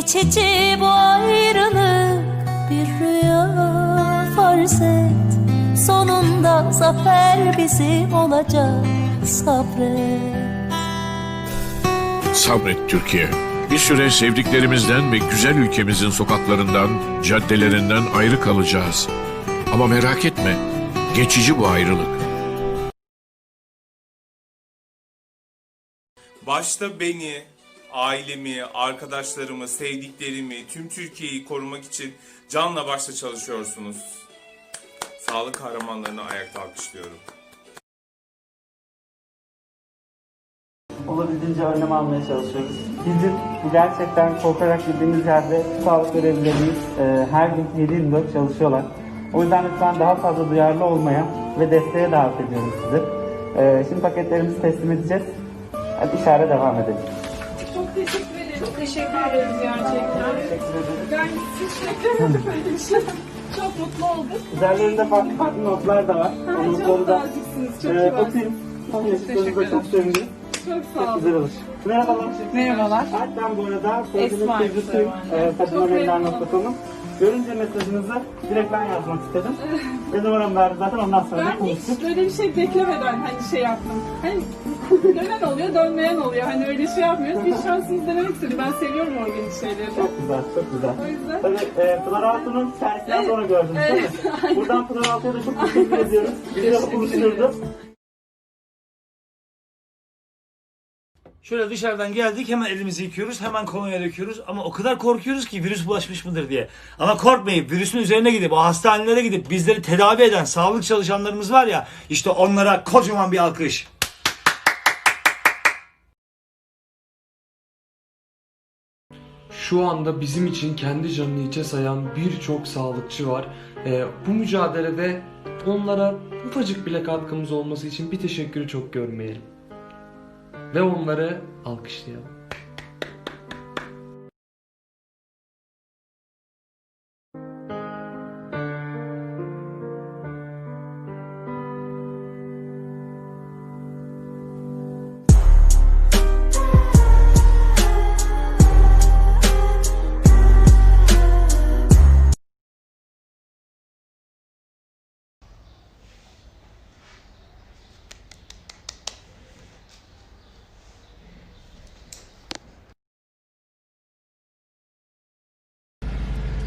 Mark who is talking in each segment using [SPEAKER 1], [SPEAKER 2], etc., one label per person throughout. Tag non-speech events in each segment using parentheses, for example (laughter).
[SPEAKER 1] Geçici bu ayrılık bir rüya farz et Sonunda zafer bizim olacak sabret
[SPEAKER 2] Sabret Türkiye. Bir süre sevdiklerimizden ve güzel ülkemizin sokaklarından, caddelerinden ayrı kalacağız. Ama merak etme, geçici bu ayrılık.
[SPEAKER 3] Başta beni, ailemi, arkadaşlarımı, sevdiklerimi, tüm Türkiye'yi korumak için canla başla çalışıyorsunuz. Sağlık kahramanlarını ayakta alkışlıyorum.
[SPEAKER 4] olabildiğince önlem almaya çalışıyoruz. Bizim gerçekten korkarak gittiğimiz yerde sağlık görevlilerimiz e, her gün 7-24 çalışıyorlar. O yüzden lütfen daha fazla duyarlı olmaya ve desteğe davet ediyoruz sizi. E, şimdi paketlerimizi teslim edeceğiz. Hadi işare devam edelim.
[SPEAKER 5] Çok teşekkür ederim. Çok teşekkür ederiz gerçekten. Ben hiç beklemedim böyle bir şey. Çok mutlu olduk.
[SPEAKER 4] Üzerlerinde farklı farklı notlar da var.
[SPEAKER 5] Ay, çok
[SPEAKER 4] konuda
[SPEAKER 5] naziksiniz. Çok
[SPEAKER 4] e,
[SPEAKER 5] iyi
[SPEAKER 4] okuyayım. Tam yaşıtlarınıza çok sevindim.
[SPEAKER 5] Çok sağ
[SPEAKER 4] Çok
[SPEAKER 5] olun.
[SPEAKER 4] güzel olur. Merhabalar.
[SPEAKER 5] Merhabalar.
[SPEAKER 4] Alp ben bu arada
[SPEAKER 5] Esma. Esma.
[SPEAKER 4] E. Görünce mesajınızı direkt ben yazmak istedim. (laughs) Ve numaramı verdi zaten ondan sonra
[SPEAKER 5] Ben
[SPEAKER 4] konuştuk.
[SPEAKER 5] hiç böyle bir şey beklemeden hani şey yaptım. Hani dönen oluyor, dönmeyen oluyor. Hani öyle şey yapmıyoruz. Bir şansınız denemek istedim. Ben seviyorum organik şeyleri.
[SPEAKER 4] Çok güzel, çok güzel.
[SPEAKER 5] O yüzden
[SPEAKER 4] Tabii e, Pınar Altun'un servisinden
[SPEAKER 5] Evet,
[SPEAKER 4] sonra gördünüz değil mi?
[SPEAKER 5] evet, aynen. (laughs)
[SPEAKER 4] Buradan Pınar Altun'a da çok teşekkür ediyoruz. Bizi buluşturdu.
[SPEAKER 6] Şöyle dışarıdan geldik hemen elimizi yıkıyoruz hemen kolonya döküyoruz ama o kadar korkuyoruz ki virüs bulaşmış mıdır diye. Ama korkmayın virüsün üzerine gidip o hastanelere gidip bizleri tedavi eden sağlık çalışanlarımız var ya işte onlara kocaman bir alkış.
[SPEAKER 7] Şu anda bizim için kendi canını içe sayan birçok sağlıkçı var. Ee, bu mücadelede onlara ufacık bile katkımız olması için bir teşekkürü çok görmeyelim. Ve onları alkışlayalım.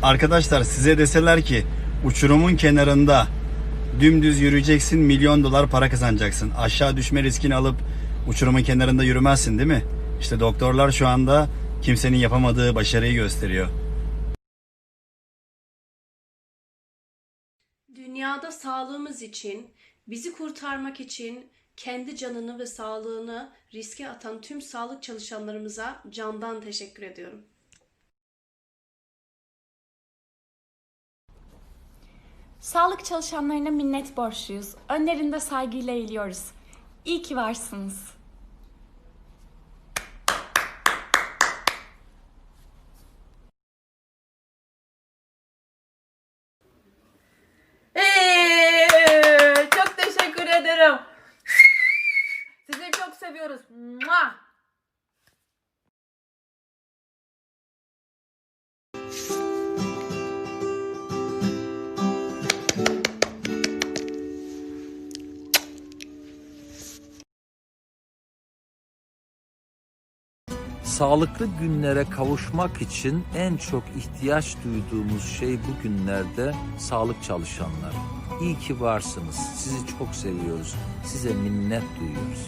[SPEAKER 8] Arkadaşlar size deseler ki uçurumun kenarında dümdüz yürüyeceksin milyon dolar para kazanacaksın. Aşağı düşme riskini alıp uçurumun kenarında yürümezsin değil mi? İşte doktorlar şu anda kimsenin yapamadığı başarıyı gösteriyor.
[SPEAKER 9] Dünyada sağlığımız için, bizi kurtarmak için kendi canını ve sağlığını riske atan tüm sağlık çalışanlarımıza candan teşekkür ediyorum.
[SPEAKER 10] Sağlık çalışanlarına minnet borçluyuz. Önlerinde saygıyla eğiliyoruz. İyi ki varsınız.
[SPEAKER 11] Çok teşekkür ederim. Sizi çok seviyoruz. Mua!
[SPEAKER 12] Sağlıklı günlere kavuşmak için en çok ihtiyaç duyduğumuz şey bu günlerde sağlık çalışanları. İyi ki varsınız. Sizi çok seviyoruz. Size minnet duyuyoruz.